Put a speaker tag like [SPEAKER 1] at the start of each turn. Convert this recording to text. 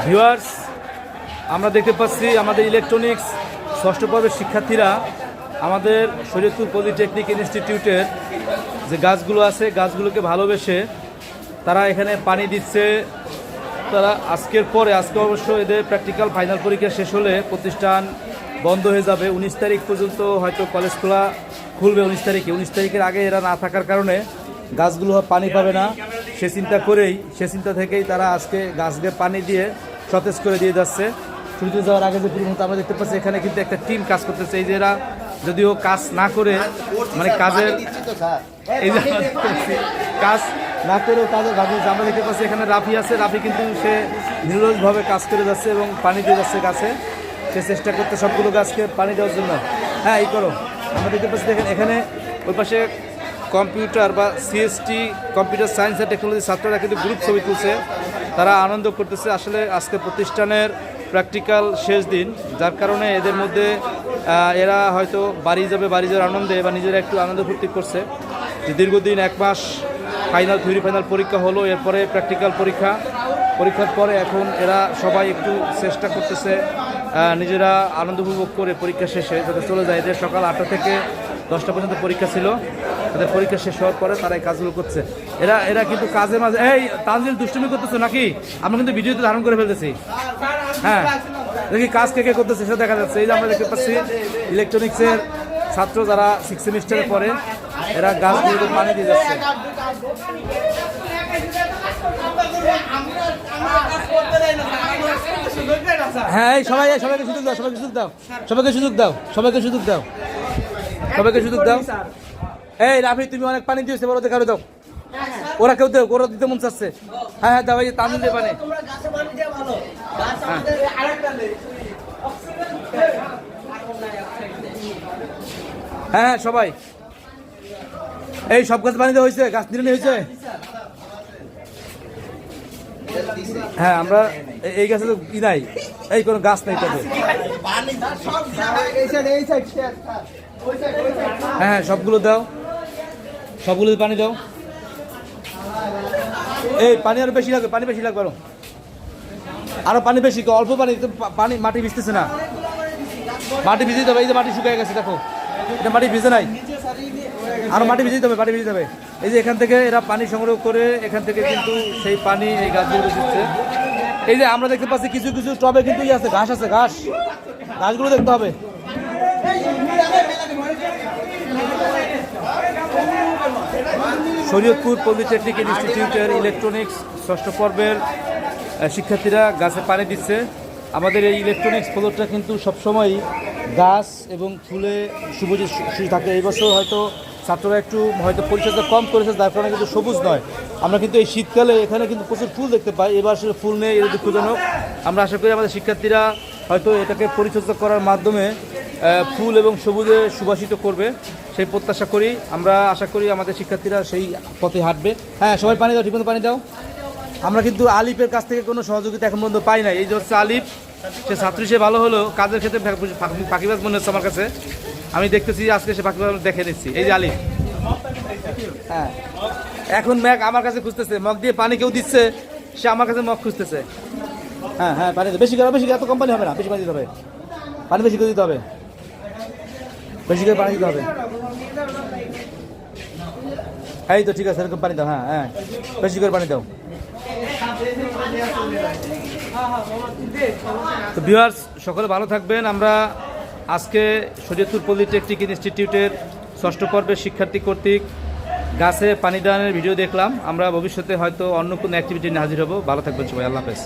[SPEAKER 1] Viewers আমরা দেখতে পাচ্ছি আমাদের ইলেকট্রনিক্স ষষ্ঠ পর্বের শিক্ষার্থীরা আমাদের শরীয়তপুর পলিটেকনিক ইনস্টিটিউটের যে গাছগুলো আছে, গাছগুলোকে ভালোবেসে তারা এখানে পানি দিচ্ছে। তারা আজকের পরে, আজকে অবশ্য এদের প্র্যাকটিক্যাল ফাইনাল পরীক্ষা শেষ হলে প্রতিষ্ঠান বন্ধ হয়ে যাবে। উনিশ তারিখ পর্যন্ত হয়তো কলেজ খোলা, খুলবে উনিশ তারিখে। উনিশ তারিখের আগে এরা না থাকার কারণে গাছগুলো পানি পাবে না। সে চিন্তা করেই, সে চিন্তা থেকেই তারা আজকে গাছকে পানি দিয়ে সতেজ করে দিয়ে যাচ্ছে। শুরুতে যাওয়ার আগে যে পরিমত আমরা দেখতে পাচ্ছি, এখানে কিন্তু একটা টিম কাজ করতেছে। এই যে এরা যদিও কাজ না করে মানে কাজের এই যে কাজ না করেও কাজের ভাবি আমরা দেখতে পাচ্ছি এখানে রাফি আছে। রাফি কিন্তু সে নিরলসভাবে কাজ করে যাচ্ছে এবং পানি দিয়ে যাচ্ছে গাছে। সে চেষ্টা করতে সবগুলো গাছকে পানি দেওয়ার জন্য। হ্যাঁ এই করো। আমরা দেখতে পাচ্ছি দেখেন, এখানে ওই পাশে কম্পিউটার বা CST computer science and technology ছাত্ররা কিন্তু গ্রুপ ছবি তুলছে। তারা আনন্দ করতেছে। আসলে আজকে প্রতিষ্ঠানের প্র্যাকটিক্যাল শেষ দিন। যার কারণে এদের মধ্যে এরা হয়তো বাড়ি যাবে, বাড়ি যাওয়ার আনন্দে বা নিজেরা একটু আনন্দ ফুর্তি করছে। যে দীর্ঘদিন এক মাস ফাইনাল থিওরি ফাইনাল পরীক্ষা হলো, এরপরে প্র্যাকটিক্যাল পরীক্ষা। পরীক্ষার পরে এখন এরা সবাই একটু চেষ্টা করতেছে নিজেরা আনন্দ উপভোগ করে পরীক্ষা শেষে যাতে চলে যায়। এদের সকাল আটটা থেকে দশটা পর্যন্ত পরীক্ষা ছিল। তাদের পরীক্ষা শেষ হওয়ার পরে তারা এই কাজগুলো করছে। এরা এরা কিন্তু কাজের মাঝে এই, তানজিল দুষ্টুমি করতেছো নাকি? আমরা কিন্তু ভিডিওতে ধারণ করে ফেলতেছি। হ্যাঁ। দেখি কাজ কে কে করতেছে সেটা দেখা যাচ্ছে। এই যে আমরা দেখতে পাচ্ছি ইলেকট্রনিক্সের ছাত্র যারা সিক্স সেমিস্টারে পড়ে, এরা গাছগুলোতে পানি দিয়ে যাচ্ছে। হ্যাঁ সবাই সবাইকে সুযোগ দাও, সবাইকে সুযোগ দাও, সবাইকে সুযোগ দাও, সবাইকে সুযোগ দাও, সবাইকে সুযোগ দাও। এই রাফি তুমি অনেক পানি দিয়েছে বড় দেখারে দাও। ওরা কেউ দেও ওরা দিতে মন চাচ্ছে। হ্যাঁ হ্যাঁ দাও এই যে তামিল দিয়ে পানি।
[SPEAKER 2] তোমরা গাছে পানি দেওয়া ভালো। গাছ আমাদের আরেকটা নেই।
[SPEAKER 1] হ্যাঁ হ্যাঁ সবাই। এই সব গাছ পানি দেওয়া হয়েছে গাছ নিরানি হয়েছে। হ্যাঁ আমরা এই গাছে তো ই নাই। এই কোনো গাছ নাই তবে
[SPEAKER 2] এই সাইড এই সাইড
[SPEAKER 1] হ্যাঁ হ্যাঁ সবগুলো দাও। সবগুলোতে পানি দাও। এই, পানি আরও বেশি লাগবে, পানি বেশি লাগবে আরও। পানি বেশি অল্প পানি পানি, মাটি ভিজতেছে না। মাটি ভিজিয়ে দেবে এই যে মাটি শুকিয়ে গেছে, দেখো। এটা মাটি ভিজে নাই। আরও মাটি ভিজিয়ে দেবে মাটি ভিজে দেবে এই যে এখান থেকে এরা পানি সংগ্রহ করে, এখান থেকে কিন্তু সেই পানি এই গাছগুলো দিচ্ছে। এই যে আমরা দেখতে পাচ্ছি, কিছু কিছু টবে কিন্তু ই আছে, ঘাস আছে, ঘাস। ঘাসগুলো দেখতে হবে। শরীয়তপুর পলিটেকনিক ইনস্টিটিউটের ইলেকট্রনিক্স ষষ্ঠ পর্বের শিক্ষার্থীরা গাছে পানি দিচ্ছে। আমাদের এই ইলেকট্রনিক্স ফ্লোরটা কিন্তু সবসময় গাছ এবং ফুলে সবুজে থাকে। এই বছর হয়তো ছাত্ররা একটু হয়তো পরিচর্যা কম করেছে, যার কারণে কিন্তু সবুজ নয়। আমরা কিন্তু এই শীতকালে এখানে কিন্তু প্রচুর ফুল দেখতে পাই। এবার আসলে ফুল নেই এটা দুঃখজনক। আমরা আশা করি আমাদের শিক্ষার্থীরা হয়তো এটাকে পরিচর্যা করার মাধ্যমে ফুল এবং সবুজে সুবাসিত করবে। সেই প্রত্যাশা করি, আমরা আশা করি আমাদের শিক্ষার্থীরা সেই পথে হাঁটবে। হ্যাঁ সবাই পানি দাও, ঠিকমতো পানি দাও। আমরা কিন্তু আলিফের কাছ থেকে কোনো সহযোগিতা এখন পর্যন্ত পাই নাই। এই যে হচ্ছে আলিফ, সে ছাত্রী, সে ভালো হলো। কাজের ক্ষেত্রে ফাঁকি- ফাঁকি- ফাঁকিবাজ মনে হচ্ছে আমার কাছে। আমি দেখতেছি, আজকে সে ফাঁকিবাজ দেখে নিচ্ছি। এই যে আলিফ। হ্যাঁ। এখন ম্যাক আমার কাছে খুঁজতেছে, মগ দিয়ে পানি কেউ দিচ্ছে, সে আমার কাছে মগ খুঁজতেছে। হ্যাঁ হ্যাঁ পানি বেশি করে, বেশি এত কোম্পানি হবে না, বেশি পানি দিতে হবে। পানি বেশি করে দিতে হবে। বেশি করে পানি দিতে হবে। এই তো ঠিক আছে, এরকম পানি দাও হ্যাঁ হ্যাঁ বেশি করে পানি দাও। তো ভিউয়ার্স সকলে ভালো থাকবেন। আমরা আজকে শরীয়তপুর পলিটেকনিক ইনস্টিটিউটের ষষ্ঠ পর্বের শিক্ষার্থী কর্তৃক গাছে পানি দানের ভিডিও দেখলাম। আমরা ভবিষ্যতে হয়তো অন্য কোনো অ্যাক্টিভিটি নিয়ে হাজির হব। ভালো থাকবেন সবাই, আল্লাহ হাফেজ।